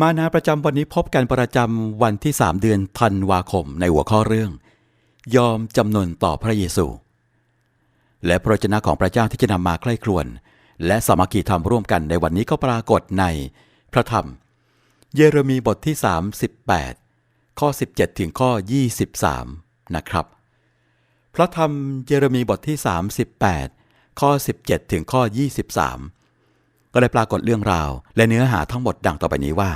มานาประจำวันนี้พบกันประจำวันที่3เดือนธันวาคมในหัวข้อเรื่อง ยอมจำนนต่อพระเยซู และพระวจนะของพระเจ้าที่จะนำมาใกล้ครวนและสามัคคีธรรมร่วมกันในวันนี้ก็ปรากฏในพระธรรม เยเรมีบทที่ 38 ข้อ 17 ถึงข้อ 23 นะครับ พระธรรมเยเรมีบทที่ 38 ข้อ 17 ถึงข้อ 23 ก็ได้ปรากฏเรื่องราว และเนื้อหาทั้งหมดดังต่อไปนี้ว่า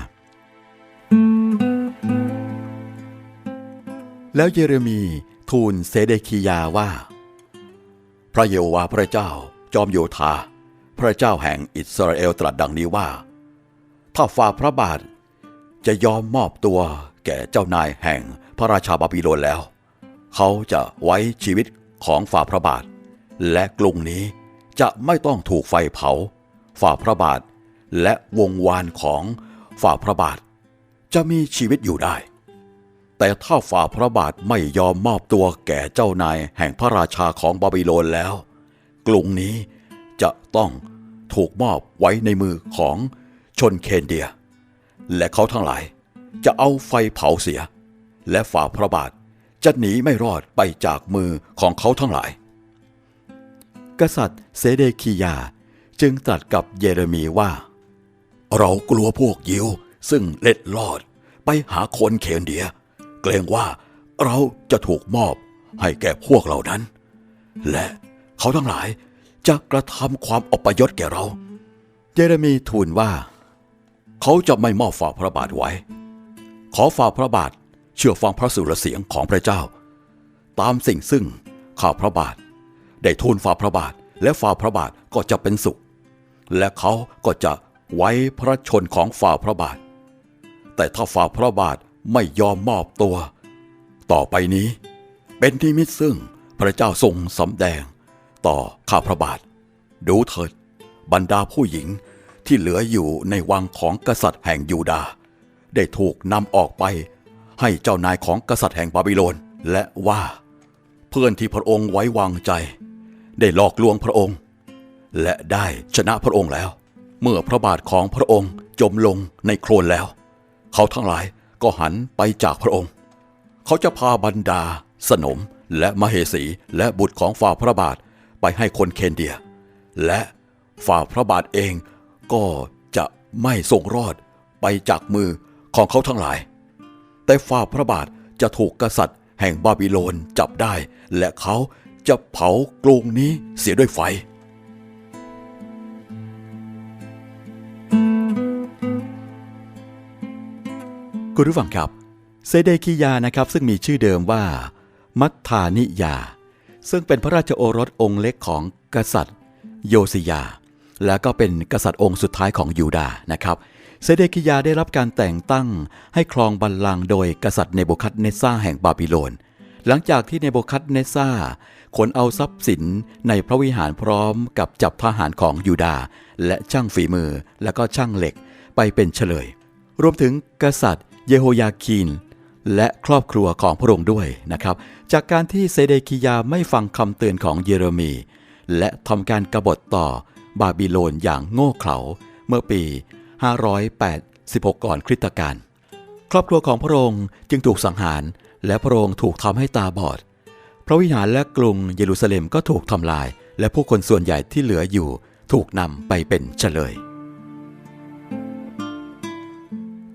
แล้วเยเรมีทูลเซเดคียาว่า พระเยโฮวาห์พระเจ้าจอมโยธา พระเจ้าแห่งอิสราเอลตรัสดังนี้ว่า ถ้าฝ่าพระบาทจะยอมมอบตัวแก่เจ้านายแห่งพระราชาบาบิโลนแล้ว เขาจะไว้ชีวิตของฝ่าพระบาท และกรุงนี้จะไม่ต้องถูกไฟเผา ฝ่าพระบาท และวงวานของฝ่าพระบาท จะมีชีวิตอยู่ได้ แต่ถ้าฝ่าพระบาทไม่ยอมมอบตัวแก่เจ้านายแห่งพระราชาของบาบิโลนแล้ว กรุงนี้จะต้องถูกมอบไว้ในมือของชนเคนเดีย และเขาทั้งหลายจะเอาไฟเผาเสีย และฝ่าพระบาทจะหนีไม่รอดไปจากมือของเขาทั้งหลาย กษัตริย์เซเดคียา จึงตรัสกับเยเรมีว่า เรากลัวพวกยิวซึ่งเล็ดลอดไปหาคนเคนเดีย เกรงว่าเราจะถูกมอบให้แก่พวกเหล่านั้น และเขาทั้งหลายจะกระทำความอปยศแก่เรา เยเรมีทูลว่า เขาจะไม่มอบฝ่าพระบาทไว้ ขอฝ่าพระบาทเชื่อฟังพระสุรเสียงของพระเจ้า ตามสิ่งซึ่งข้าพระบาท ได้ทูลฝ่าพระบาทและฝ่าพระบาทก็จะเป็นสุข และเขาก็จะไว้พระชนของฝ่าพระบาท แต่ถ้าฝ่าพระบาทไม่ยอมมอบตัว ต่อไปนี้เป็นที่มิตซึ่งพระเจ้าทรงสำแดง ต่อข้าพระบาท ดูเถิด บรรดาผู้หญิงที่เหลืออยู่ในวังของกษัตริย์แห่งยูดาห์ได้ถูกนำออกไป ให้เจ้านายของกษัตริย์แห่งบาบิโลนและว่า เพื่อนที่พระองค์ไว้วางใจ ได้หลอกลวงพระองค์ และได้ชนะพระองค์แล้ว เมื่อพระบาทของพระองค์จมลงในโคลนแล้ว เขาทั้งหลายก็หันไปจากพระองค์ เขาจะพาบรรดา สนมและมเหสีและบุตรของฝ่าพระบาทไปให้คนเคนเดีย และฝ่าพระบาทเองก็จะไม่ทรงรอดไปจากมือของเขาทั้งหลาย แต่ฝ่าพระบาทจะถูกกษัตริย์แห่งบาบิโลนจับได้ และเขาจะเผากรุงนี้เสียด้วยไฟ คุณผู้ฟังครับเซเดคียานะครับซึ่งมีชื่อเดิมว่า มัทธานิยา ซึ่งเป็นพระราชโอรสองค์เล็กของกษัตริย์ โยซิยา และก็เป็นกษัตริย์องค์สุดท้ายของยูดานะครับเซเดกิยาได้รับการแต่งตั้งให้ครองบัลลังก์โดยกษัตริย์เนโบคัดเนซาแห่งบาบิโลน หลังจากที่เนโบคัดเนซาขนเอาทรัพย์สินในพระวิหารพร้อมกับจับทหารของยูดา และช่างฝีมือและก็ช่างเหล็กไปเป็นเฉลย รวมถึงกษัตริย์ เยโฮยาคีน และครอบครัวของพระองค์ด้วยนะครับ จากการที่เซเดคิยาไม่ฟังคำเตือนของเยเรมี และทำการกบฏต่อบาบิโลนอย่างโง่เขลาเมื่อปี 586 ก่อนคริสตกาลครอบครัวของพระองค์จึงถูกสังหาร และพระองค์ถูกทำให้ตาบอด พระวิหารและกรุงเยรูซาเล็มก็ถูกทำลาย และผู้คนส่วนใหญ่ที่เหลืออยู่ถูกนำไปเป็นเฉลย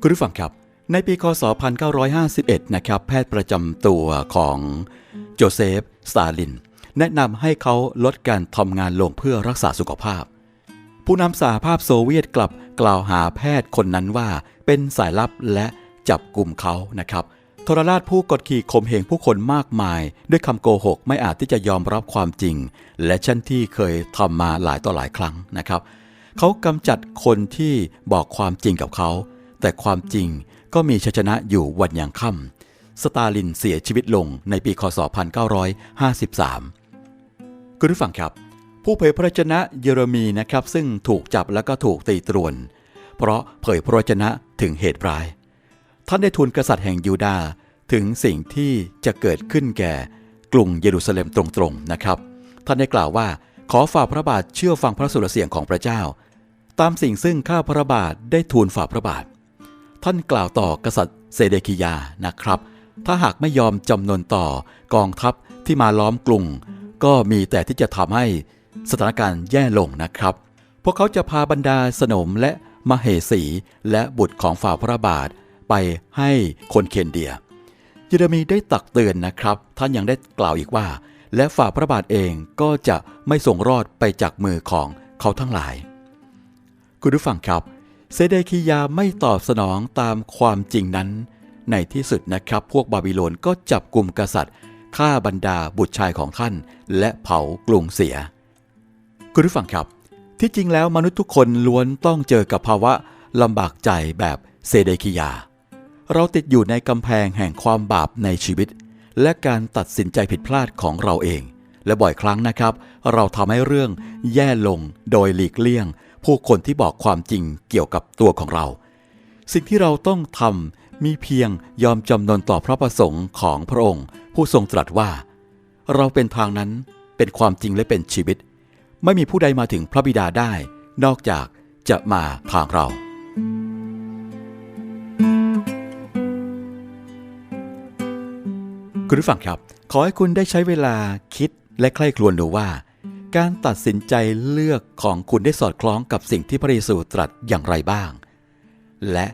คุณผู้ฟังครับ ในปีคศ 1951 นะครับ แพทย์ประจำตัวของโจเซฟสตาลิน แนะนำให้เขาลดการทำงานลงเพื่อรักษาสุขภาพ ผู้นำสหภาพโซเวียตกลับกล่าวหาแพทย์คนนั้นว่าเป็นสายลับและจับกลุ่มเขานะครับทรราชผู้กดขี่ข่มเหงผู้คนมากมาย ด้วยคำโกหกไม่อาจที่จะยอมรับความจริง และเช่นที่เคยทำมาหลายต่อหลายครั้งนะครับ เขากำจัดคนที่บอกความจริงกับเขา แต่ความจริง ก็มีชัยชนะอยู่วันอยังค่ำสตาลินเสียชีวิตลงในปีคศ 1953 คุณผู้ฟังครับ ผู้เผยพระวจนะเยเรมีนะครับ ซึ่งถูกจับแล้วก็ถูกตีตรวน เพราะเผยพระวจนะถึงเหตุร้าย ท่านได้ทูลกษัตริย์แห่งยูดาห์ถึงสิ่งที่จะเกิดขึ้นแก่กรุงเยรูซาเล็มตรงๆนะครับ ท่านได้กล่าวว่าขอฝ่าพระบาทเชื่อฟังพระสุรเสียงของพระเจ้า ตามสิ่งซึ่งข้าพระบาทได้ทูลฝ่าพระบาท ท่านกล่าวต่อกษัตริย์เซเดคิยานะครับ ถ้าหากไม่ยอมจำนนต่อกองทัพที่มาล้อมกรุง ก็มีแต่ที่จะทำให้สถานการณ์แย่ลงนะครับ พวกเขาจะพาบรรดาสนมและมเหสีและบุตรของฝ่าพระบาทไปให้คนเคนเดีย เยเรมีได้ตักเตือนนะครับ ท่านยังได้กล่าวอีกว่า และฝ่าพระบาทเองก็จะไม่ส่งรอดไปจากมือของเขาทั้งหลาย คุณผู้ฟังครับ เซเดคียาไม่ตอบสนองตามความจริงนั้น ในที่สุดนะครับ พวกบาบิโลนก็จับกลุ่มกษัตริย์ฆ่าบรรดาบุตรชายของท่าน และเผากรุงเสีย คุณผู้ฟังครับ ที่จริงแล้วมนุษย์ทุกคนล้วนต้องเจอกับภาวะลำบากใจแบบเซเดคิยา เราติดอยู่ในกำแพงแห่งความบาปในชีวิต และการตัดสินใจผิดพลาดของเราเอง และบ่อยครั้งนะครับ เราทำให้เรื่องแย่ลงโดยหลีกเลี่ยง ผู้คนที่บอกความจริงเกี่ยวกับตัวของเรา สิ่งที่เราต้องทำมีเพียงยอมจำนนต่อพระประสงค์ของพระองค์ ผู้ทรงตรัสว่า เราเป็นทางนั้นเป็นความจริงและเป็นชีวิต ไม่มีผู้ใดมาถึงพระบิดาได้ นอกจากจะมาทางเรา คุณผู้ฟังครับ ขอให้คุณได้ใช้เวลาคิดและใคร่ครวญดูว่า การตัดสินใจเลือกของคุณได้สอดคล้องกับสิ่งที่พระเยซูตรัสอย่างไรบ้าง และ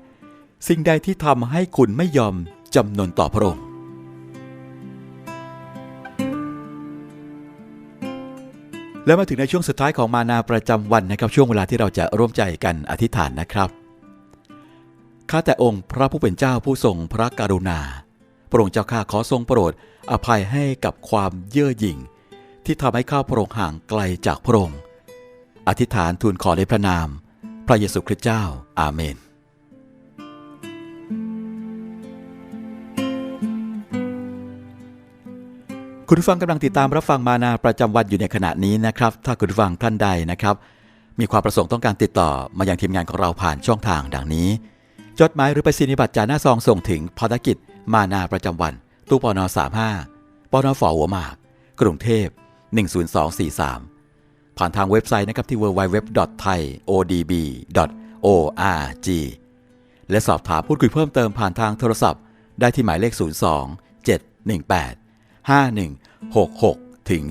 สิ่งใดที่ทำให้คุณไม่ยอมจำนนต่อพระองค์ แล้วมาถึงในช่วงสุดท้ายของมานาประจำวันนะครับช่วงเวลาที่เราจะร่วมใจกันอธิษฐานนะครับข้าแต่องค์พระผู้เป็นเจ้าผู้ทรงพระกรุณาพระองค์เจ้าข้าขอทรงโปรดอภัยให้กับความเย่อหยิ่ง ที่ทำให้ข้าพระองค์ห่างไกลจากพระองค์อธิษฐานทูลขอในพระนาม พระเยซูคริสต์เจ้า อาเมน คุณฟังกำลังติดตามรับฟังมานาประจำวันอยู่ในขณะนี้นะครับ ถ้าคุณฟังท่านใดนะครับ มีความประสงค์ต้องการติดต่อมาอยังทีมงานของเราผ่านช่องทางดังนี้ จดหมายหรือไปรษณียบัตรจาหน้าซองส่งถึงภารกิจ มานาประจำวัน ตู้ปน35ปนฝอหัวหมาก กรุงเทพ 10243 ผ่านทางเว็บไซต์นะครับที่ www.thaiodb.org และสอบถามพูดคุยเพิ่มเติมผ่านทางโทรศัพท์ ได้ที่หมายเลข 02 718 5166ถึง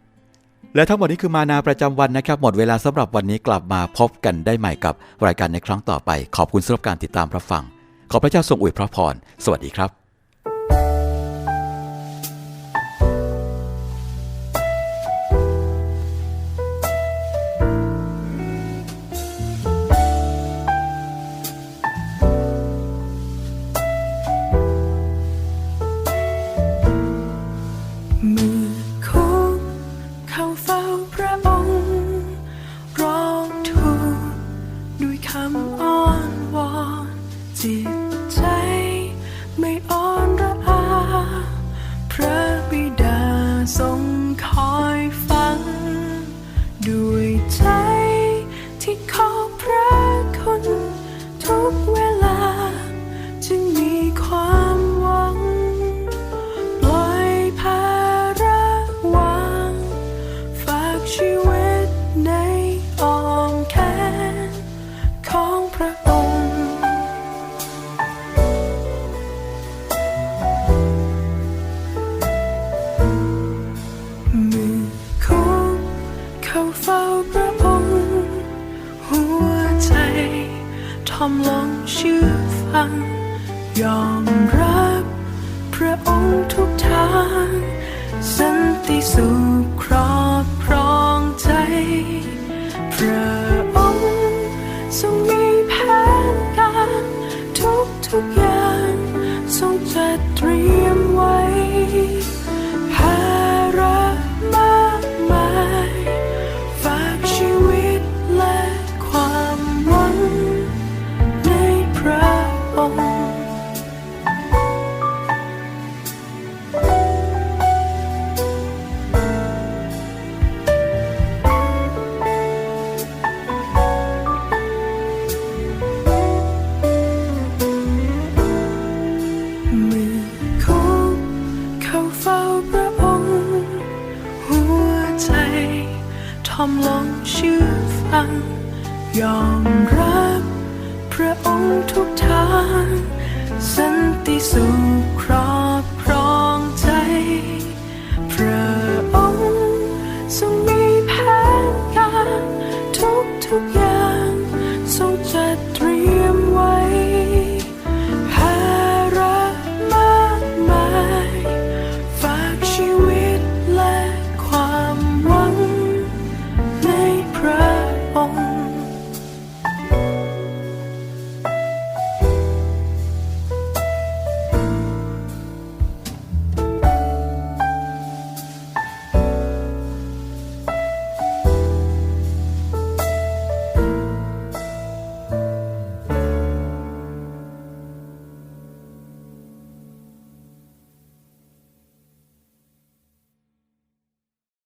7และทั้งหมดนี้คือมานาประจำวันนะครับ หมดเวลาสำหรับวันนี้กลับมาพบกันได้ใหม่กับรายการในครั้งต่อไป ขอบคุณสำหรับการติดตามรับฟัง ขอพระเจ้าทรงอวยพระพร สวัสดีครับำลงเชื่อฟัง ยอมรับ พระองค์ทุกทาง สันติสุขครอบครองใจ พระองค์ทรงมีแผนการทุกทุกอย่าง